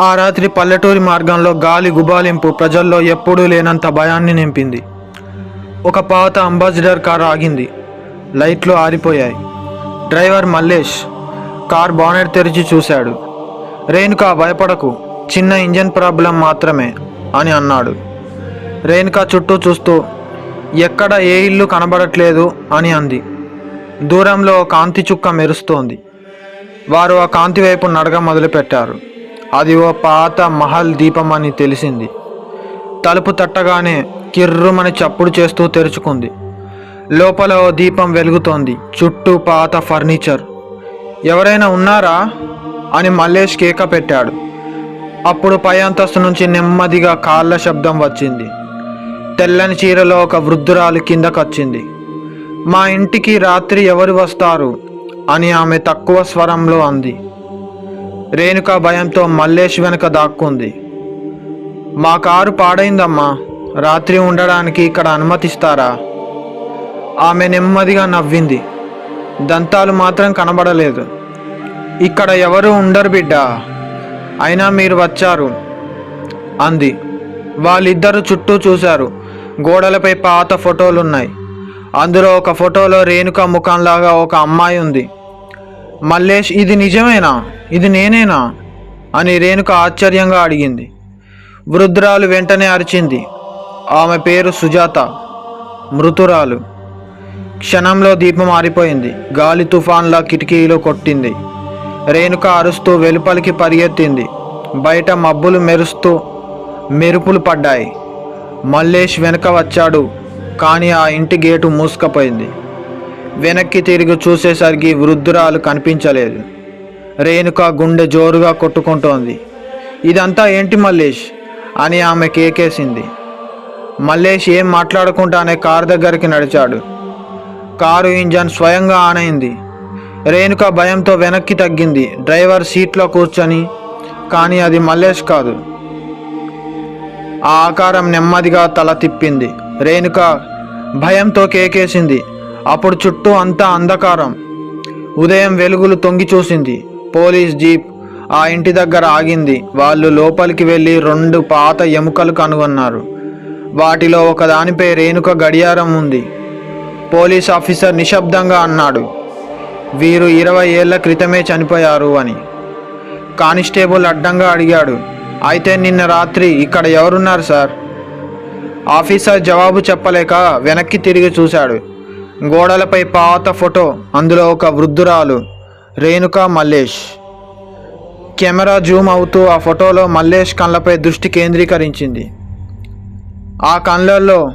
ఆ రాత్రి పల్లెటూరి మార్గంలో గాలి గుబాలింపు ప్రజల్లో ఎప్పుడూ లేనంత భయాన్ని నింపింది. ఒక పాత అంబాసిడర్ కారు ఆగింది. లైట్లు ఆరిపోయాయి. డ్రైవర్ మల్లేష్ కార్ బానెట్ తెరిచి చూశాడు. రేణుక భయపడకు. చిన్న ఇంజన్ ప్రాబ్లం మాత్రమే అని అన్నాడు. రేణుక చుట్టూ చూస్తూ ఎక్కడ ఏ ఇల్లు కనబడట్లేదు అని అంది. దూరంలో కాంతి చుక్క మెరుస్తోంది. వారు ఆ కాంతి వైపు నడక మొదలుపెట్టారు. అది ఓ పాత మహల్ దీపం అని తెలిసింది. తలుపు తట్టగానే కిర్రుమని చప్పుడు చేస్తూ తెరుచుకుంది. లోపల ఓ దీపం వెలుగుతోంది. చుట్టూ పాత ఫర్నిచర్. ఎవరైనా ఉన్నారా? అని మల్లేష్ కేక పెట్టాడు. అప్పుడు పై అంతస్తు నుంచి నెమ్మదిగా కాళ్ళ శబ్దం వచ్చింది. తెల్లని చీరలో ఒక వృద్ధురాలు కిందకొచ్చింది. మా ఇంటికి రాత్రి ఎవరు వస్తారు? అని ఆమె తక్కువ స్వరంలో అంది. రేణుక భయంతో మల్లేష్ వెనక దాక్కుంది. మా కారు పాడైందమ్మా. రాత్రి ఉండడానికి ఇక్కడ అనుమతిస్తారా? ఆమె నెమ్మదిగా నవ్వింది. దంతాలు మాత్రం కనబడలేదు. ఇక్కడ ఎవరు ఉండరు బిడ్డ. అయినా మీరు వచ్చారు అంది. వాళ్ళిద్దరు చుట్టూ చూశారు. గోడలపై పాత ఫోటోలున్నాయి. అందులో ఒక ఫోటోలో రేణుక ముఖంలాగా ఒక అమ్మాయి ఉంది. మల్లేష్ ఇది నిజమేనా? ఇది నేనేనా? అని రేణుక ఆశ్చర్యంగా అడిగింది. వృద్ధురాలు వెంటనే అరిచింది. ఆమె పేరు సుజాత మృతురాలు. క్షణంలో దీపం ఆరిపోయింది. గాలి తుఫాన్లా కిటికీలో కొట్టింది. రేణుక అరుస్తూ వెలుపలికి పరిగెత్తింది. బయట మబ్బులు మెరుస్తూ మెరుపులు పడ్డాయి. మల్లేష్ వెనుక వచ్చాడు కానీ ఆ ఇంటి గేటు మూసుకపోయింది. వెనక్కి తిరిగి చూసేసరికి వృద్ధురాలు కనిపించలేదు. రేణుక గుండె జోరుగా కొట్టుకుంటోంది. ఇదంతా ఏంటి మల్లేష్? అని ఆమె కేకేసింది. మల్లేష్ ఏం మాట్లాడకుండానే కారు దగ్గరికి నడిచాడు. కారు ఇంజన్ స్వయంగా ఆనైంది రేణుక భయంతో వెనక్కి తగ్గింది. డ్రైవర్ సీట్లో కూర్చొని కానీ అది మల్లేష్ కాదు. ఆ ఆకారం నెమ్మదిగా తల తిప్పింది. రేణుక భయంతో కేకేసింది. అప్పుడు చుట్టూ అంతా అంధకారం. ఉదయం వెలుగులు తొంగి చూసింది. పోలీస్ జీప్ ఆ ఇంటి దగ్గర ఆగింది. వాళ్ళు లోపలికి వెళ్ళి రెండు పాత ఎముకలు కనుగొన్నారు. వాటిలో ఒకదానిపై రేణుక గడియారం ఉంది. పోలీస్ ఆఫీసర్ నిశ్శబ్దంగా అన్నాడు వీరు ఇరవై ఏళ్ళ క్రితమే చనిపోయారు అని. కానిస్టేబుల్ అడ్డంగా అడిగాడు అయితే నిన్న రాత్రి ఇక్కడ ఎవరున్నారు సార్? ఆఫీసర్ జవాబు చెప్పలేక వెనక్కి తిరిగి చూశాడు. గోడలపై పాత ఫోటో అందులో ఒక వృద్ధురాలు రేణుక మల్లేష్. కెమెరా జూమ్ అవుతూ ఆ ఫోటోలో మల్లేష్ కళ్ళపై దృష్టి కేంద్రీకరించింది. ఆ కళ్ళల్లో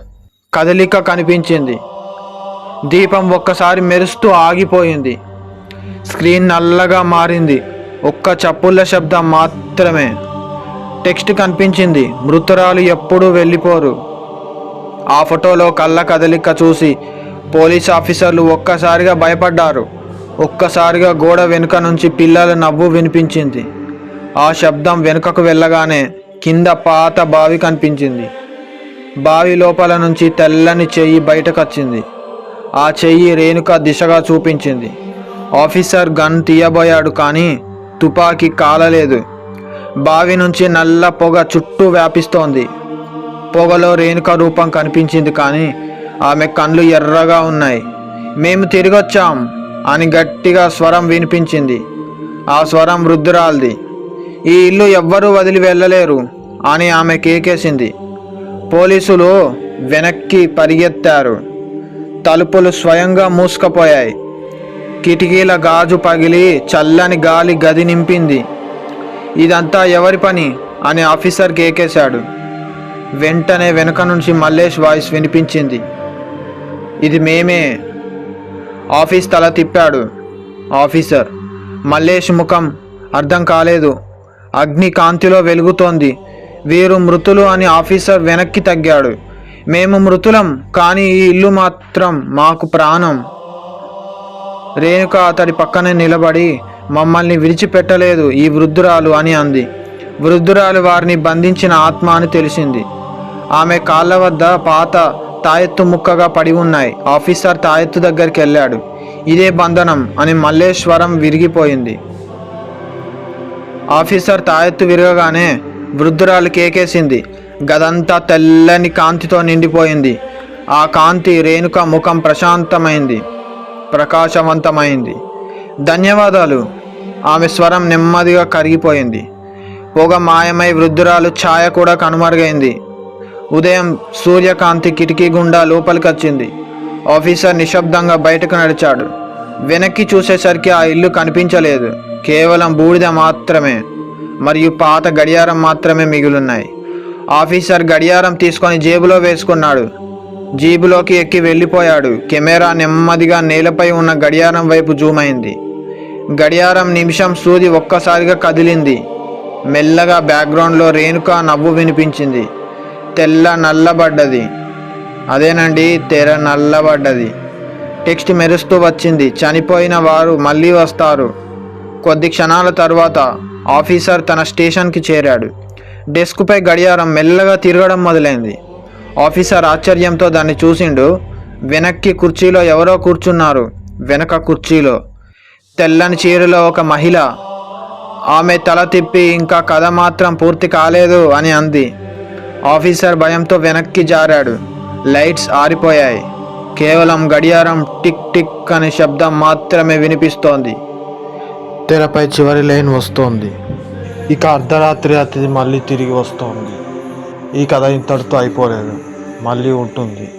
కదలిక కనిపించింది. దీపం ఒక్కసారి మెరుస్తూ ఆగిపోయింది. స్క్రీన్ నల్లగా మారింది. ఒక్క చప్పుళ్ళ శబ్దం మాత్రమే. టెక్స్ట్ కనిపించింది. మృతురాలు ఎప్పుడూ వెళ్ళిపోరు. ఆ ఫోటోలో కళ్ళ కదలిక చూసి పోలీస్ ఆఫీసర్లు ఒక్కసారిగా భయపడ్డారు. ఒక్కసారిగా గోడ వెనుక నుంచి పిల్లల నవ్వు వినిపించింది. ఆ శబ్దం వెనుకకు వెళ్ళగానే కింద పాత బావి కనిపించింది. బావి లోపల నుంచి తెల్లని చెయ్యి బయటకొచ్చింది. ఆ చెయ్యి రేణుక దిశగా చూపించింది. ఆఫీసర్ గన్ తీయబోయాడు కానీ తుపాకీ కాలలేదు. బావి నుంచి నల్ల పొగ చుట్టూ వ్యాపిస్తోంది. పొగలో రేణుక రూపం కనిపించింది కానీ ఆమె కళ్ళు ఎర్రగా ఉన్నాయి. మేము తిరిగొచ్చాం అని గట్టిగా స్వరం వినిపించింది. ఆ స్వరం వృద్ధురాల్ది. ఈ ఇల్లు ఎవ్వరూ వదిలి వెళ్ళలేరు అని ఆమె కేకేసింది. పోలీసులు వెనక్కి పరిగెత్తారు. తలుపులు స్వయంగా మూసుకుపోయాయి. కిటికీల గాజు పగిలి చల్లని గాలి గది నింపింది. ఇదంతా ఎవరి పని? అని ఆఫీసర్ కేకేశాడు. వెంటనే వెనుక నుంచి మల్లేష్ వాయిస్ వినిపించింది. ఇది మేమే. ఆఫీస్ తల తిప్పాడు. ఆఫీసర్ మల్లేష్ ముఖం అర్థం కాలేదు. అగ్ని కాంతిలో వెలుగుతోంది. వీరు మృతులు అని ఆఫీసర్ వెనక్కి తగ్గాడు. మేము మృతులం కానీ ఈ ఇల్లు మాత్రం మాకు ప్రాణం. రేణుక అతడి పక్కనే నిలబడి మమ్మల్ని విడిచిపెట్టలేదు ఈ వృద్ధురాలు అని అంది. వృద్ధురాలు వారిని బంధించిన ఆత్మ అని తెలిసింది. ఆమె కాళ్ళ వద్ద పాత తాయెత్తు ముక్కగా పడి ఉన్నాయి. ఆఫీసర్ తాయెత్తు దగ్గరికి వెళ్ళాడు. ఇదే బంధనం అని మల్లేశ్వరం విరిగిపోయింది. ఆఫీసర్ తాయెత్తు విరగగానే వృద్ధురాలు కేకేసింది. గదంతా తెల్లని కాంతితో నిండిపోయింది. ఆ కాంతి రేణుక ముఖం ప్రశాంతమైంది. ప్రకాశవంతమైంది. ధన్యవాదాలు. ఆమె స్వరం నెమ్మదిగా కరిగిపోయింది. పొగ మాయమై వృద్ధురాలు ఛాయ కూడా కనుమరుగైంది. ఉదయం సూర్యకాంతి కిటికీ గుండా లోపలికి వచ్చింది ఆఫీసర్ నిశ్శబ్దంగా బయటకు నడిచాడు. వెనక్కి చూసేసరికి ఆ ఇల్లు కనిపించలేదు. కేవలం బూడిద మాత్రమే. మరియు పాత గడియారం మాత్రమే మిగులున్నాయి. ఆఫీసర్ గడియారం తీసుకొని జేబులో వేసుకున్నాడు. జీబులోకి ఎక్కి వెళ్ళిపోయాడు. కెమెరా నెమ్మదిగా నేలపై ఉన్న గడియారం వైపు జూమ్ అయింది. గడియారం నిమిషం సూది ఒక్కసారిగా కదిలింది. మెల్లగా బ్యాక్గ్రౌండ్లో రేణుక నవ్వు వినిపించింది. తెల్ల నల్లబడ్డది. అదేనండి తెర నల్లబడ్డది. టెక్స్ట్ మెరుస్తూ వచ్చింది. చనిపోయిన వారు మళ్ళీ వస్తారు. కొద్ది క్షణాల తర్వాత ఆఫీసర్ తన స్టేషన్కి చేరాడు. డెస్క్పై గడియారం మెల్లగా తిరగడం మొదలైంది. ఆఫీసర్ ఆశ్చర్యంతో దాన్ని చూసిండు. వెనక్కి కుర్చీలో ఎవరో కూర్చున్నారు. వెనక కుర్చీలో. తెల్లని చీరలో ఒక మహిళ. ఆమె తల తిప్పి ఇంకా కథ మాత్రం పూర్తి కాలేదు అని అంది. ఆఫీసర్ భయంతో వెనక్కి జారాడు. లైట్స్ ఆరిపోయాయి. కేవలం గడియారం టిక్ టిక్ అనే శబ్దం మాత్రమే వినిపిస్తోంది. తెరపై చివరి లైన్ వస్తోంది. ఇక అర్ధరాత్రి అతిథి మళ్ళీ తిరిగి వస్తోంది. ఈ కథ ఇంతటితో అయిపోలేదు. మళ్ళీ ఉంటుంది.